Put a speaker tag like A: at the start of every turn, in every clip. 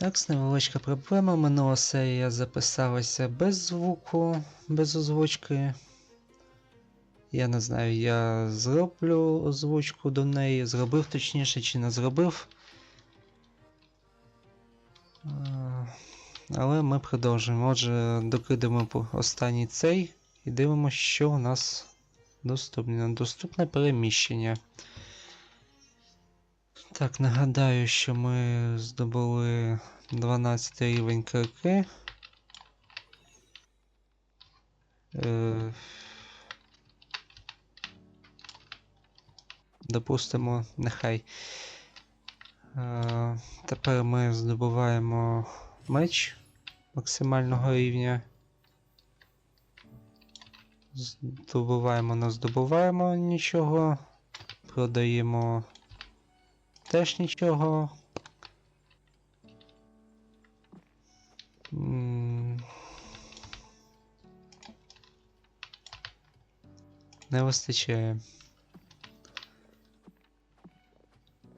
A: Так, невеличка проблема. Минула серія записалася без звуку, без озвучки. Я не знаю, я зроблю озвучку до неї, зробив точніше чи не зробив. Але ми продовжуємо. Отже, докидаємо останній цей і дивимося, що у нас доступне. Доступне переміщення. Так, нагадаю, що ми здобули 12 рівень кирки. Е, допустимо, нехай. Е, тепер ми здобуваємо меч максимального рівня. Здобуваємо, не здобуваємо нічого. Продаємо теж нічого. Не вистачає.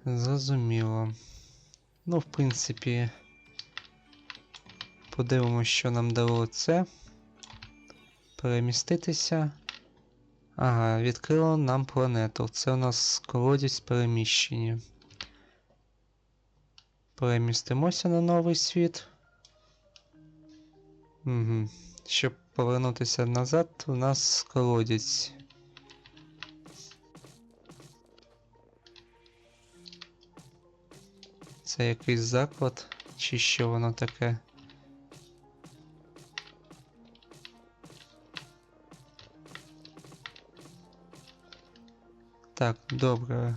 A: Зрозуміло. Ну, в принципі, подивимось, що нам дало це. Переміститися. Ага, відкрило нам планету. Це у нас колодязь переміщення. Перемістимося на новий світ. Угу. Щоб повернутися назад, у нас колодязь. Це якийсь заклад, чи що воно таке? Так, добре.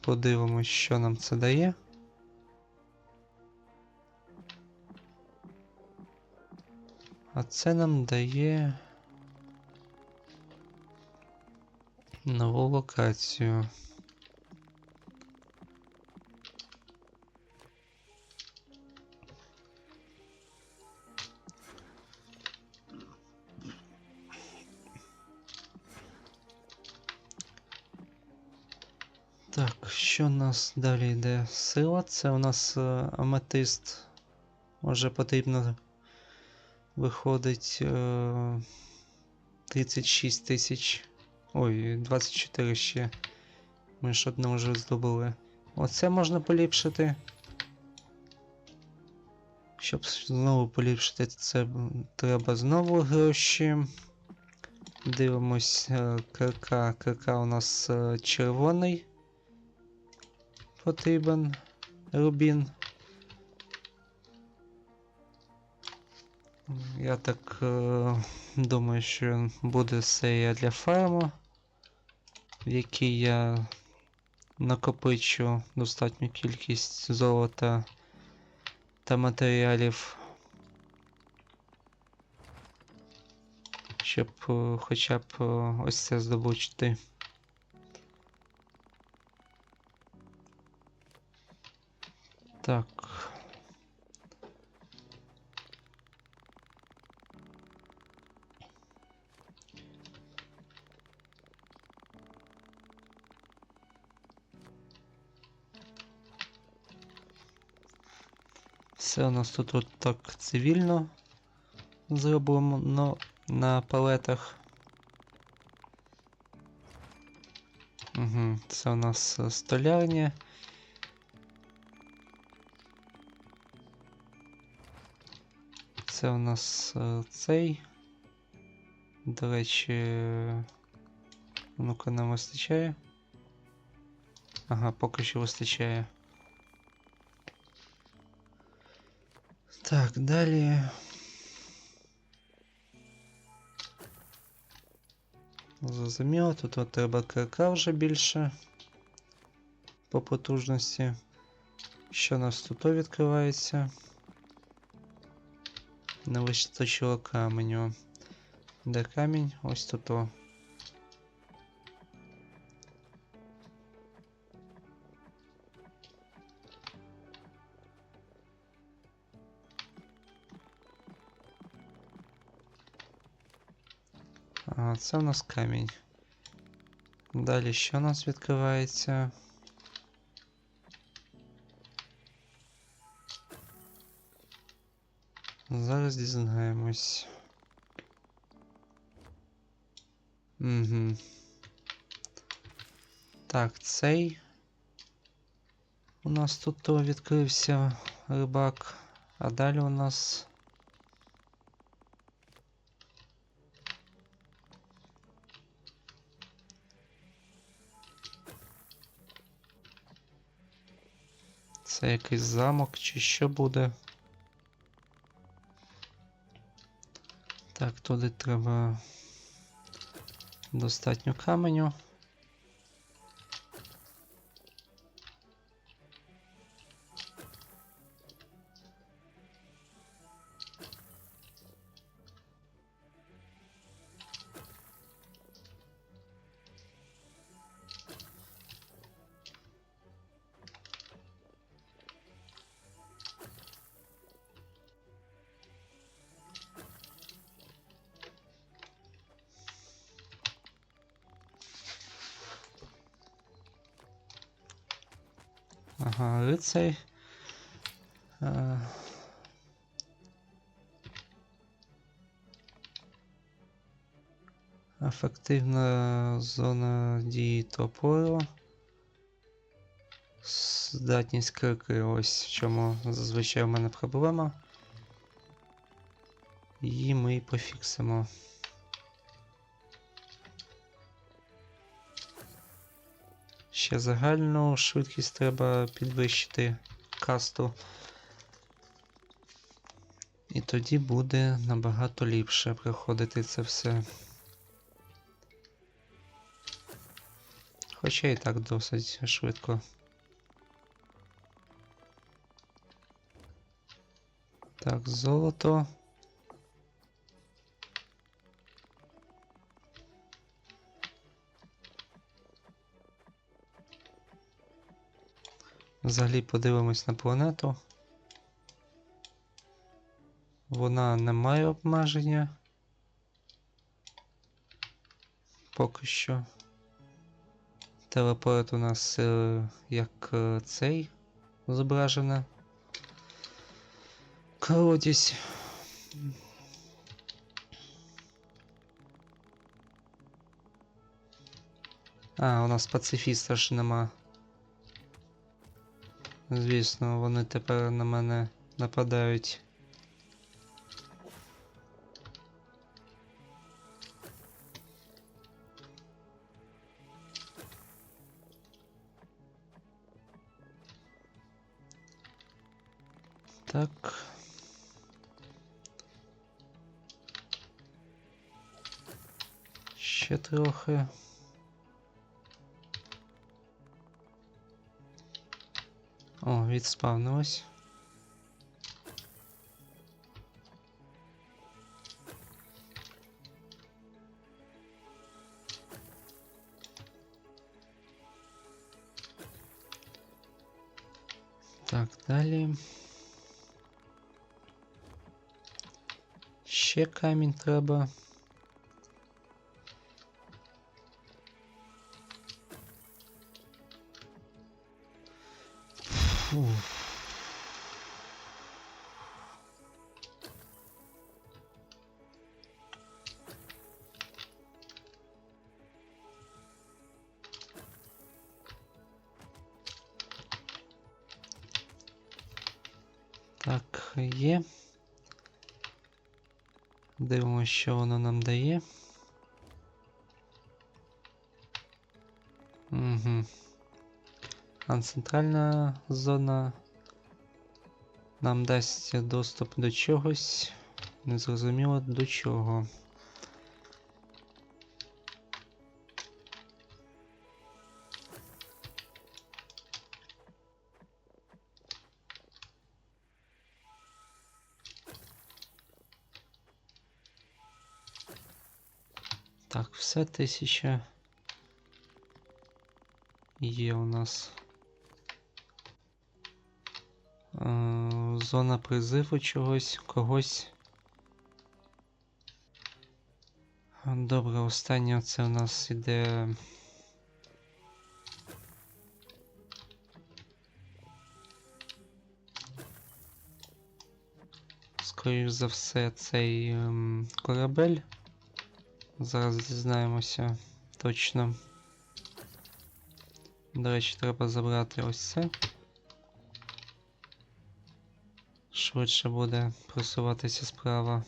A: Подивимось, що нам це дає. А це нам дає нову локацію. Так, що у нас далі йде? Сила, це у нас е, аметист. Може потрібно виходить е, 36 тисяч. Ой, 24 ще. Ми ж одне вже здобули. Оце можна поліпшити. Щоб знову поліпшити, це треба знову гроші. Дивимось е, КК. КК у нас е, червоний. Потрібен рубін. Я так е, думаю, що буде серія для фарму, в якій я накопичу достатню кількість золота та матеріалів, щоб е, хоча б е, ось це здобути. Так. Все у нас тут от так цивільно зроблено на палетах. Угу, це у нас столярня. Це у нас е, цей. До речі, ну-ка нам вистачає. Ага, поки що вистачає. Так, далі. Зрозуміло, тут от треба КК вже більше по потужності. Що у нас тут відкривається? Не вистачило каменю. Де камінь? Ось тут. -о. А, це у нас камінь. Далі що у нас відкривається? Зараз дізнаємось. Угу. Так, цей. У нас тут відкрився рибак. А далі у нас. Це якийсь замок чи що буде? Туди треба достатньо каменю. Ага, рицарь. Е, Ефективна зона дії топору. Здатність крики, ось в чому зазвичай в мене проблема. Її ми і пофіксимо. Ще загальну швидкість треба підвищити касту. І тоді буде набагато ліпше проходити це все. Хоча і так досить швидко. Так, золото. Взагалі подивимось на планету. Вона не має обмеження. Поки що. Телепорт у нас е, як е, цей зображено. Колодязь. А, у нас пацифіста ж нема. Звісно, вони тепер на мене нападають. Так. Ще трохи. О, відспавнилось. Так, далі. Ще камінь треба. Фу. Так, є. Дивимося, що воно нам дає. Угу. А центральна зона нам дасть доступ до чогось. Незрозуміло до чого. Так, все тисяча є у нас. Зона призиву чогось, когось. Добре, останнє це у нас іде. скоріш за все, цей ем, корабель. Зараз дізнаємося точно. До речі, треба забрати ось це. Швидше буде просуватися справа.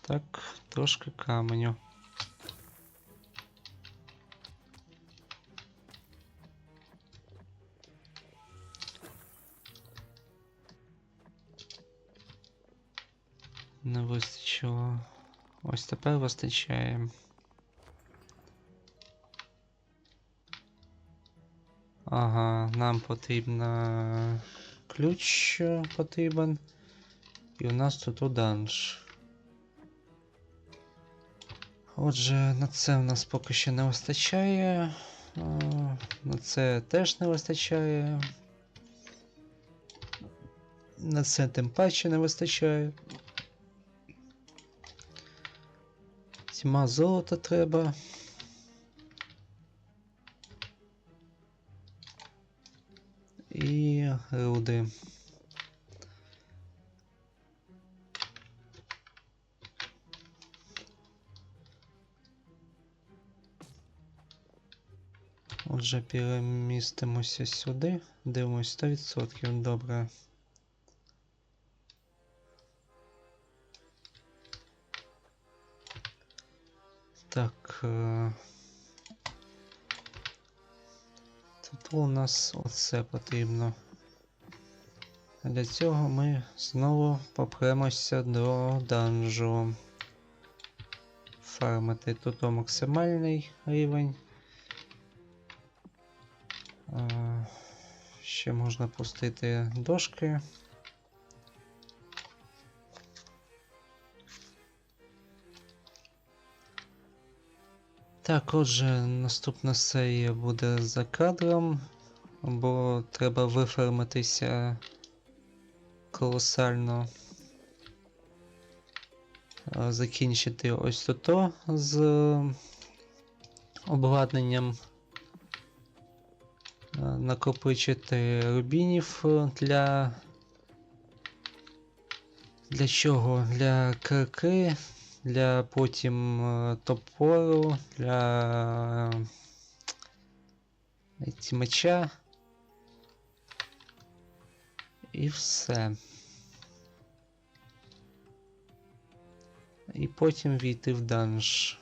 A: Так, трошки каменю. Не вистачило. Ось тепер вистачає. Ага, нам потрібно ключ е, потрібен. І у нас тут уданж. Отже, на це в нас поки що не вистачає. е, На це теж не вистачає. На це тим паче не вистачає. Тьма золота треба. І руди. Отже, перемістимося сюди. Дивимось 100%. Добре. Так. Тут у нас оце потрібно. Для цього ми знову попремося до данжу. Фармити тут максимальний рівень. Е, Ще можна пустити дошки. Так, отже, наступна серія буде за кадром, бо треба вифармитися колосально. Закінчити ось тут з обладнанням. Накопичити рубінів для. Для чого? Для кирки, для потім е, топору, для е, меча. І все. І потім війти в данж,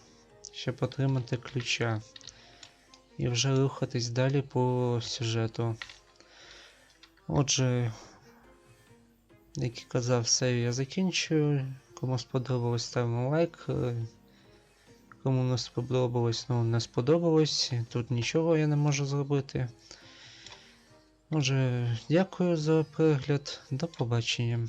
A: щоб отримати ключа. І вже рухатись далі по сюжету. Отже, як і казав, серію я закінчую. Кому сподобалось, ставимо лайк. Е, Кому не сподобалось, ну не сподобалось. Тут нічого я не можу зробити. Отже, дякую за перегляд. До побачення.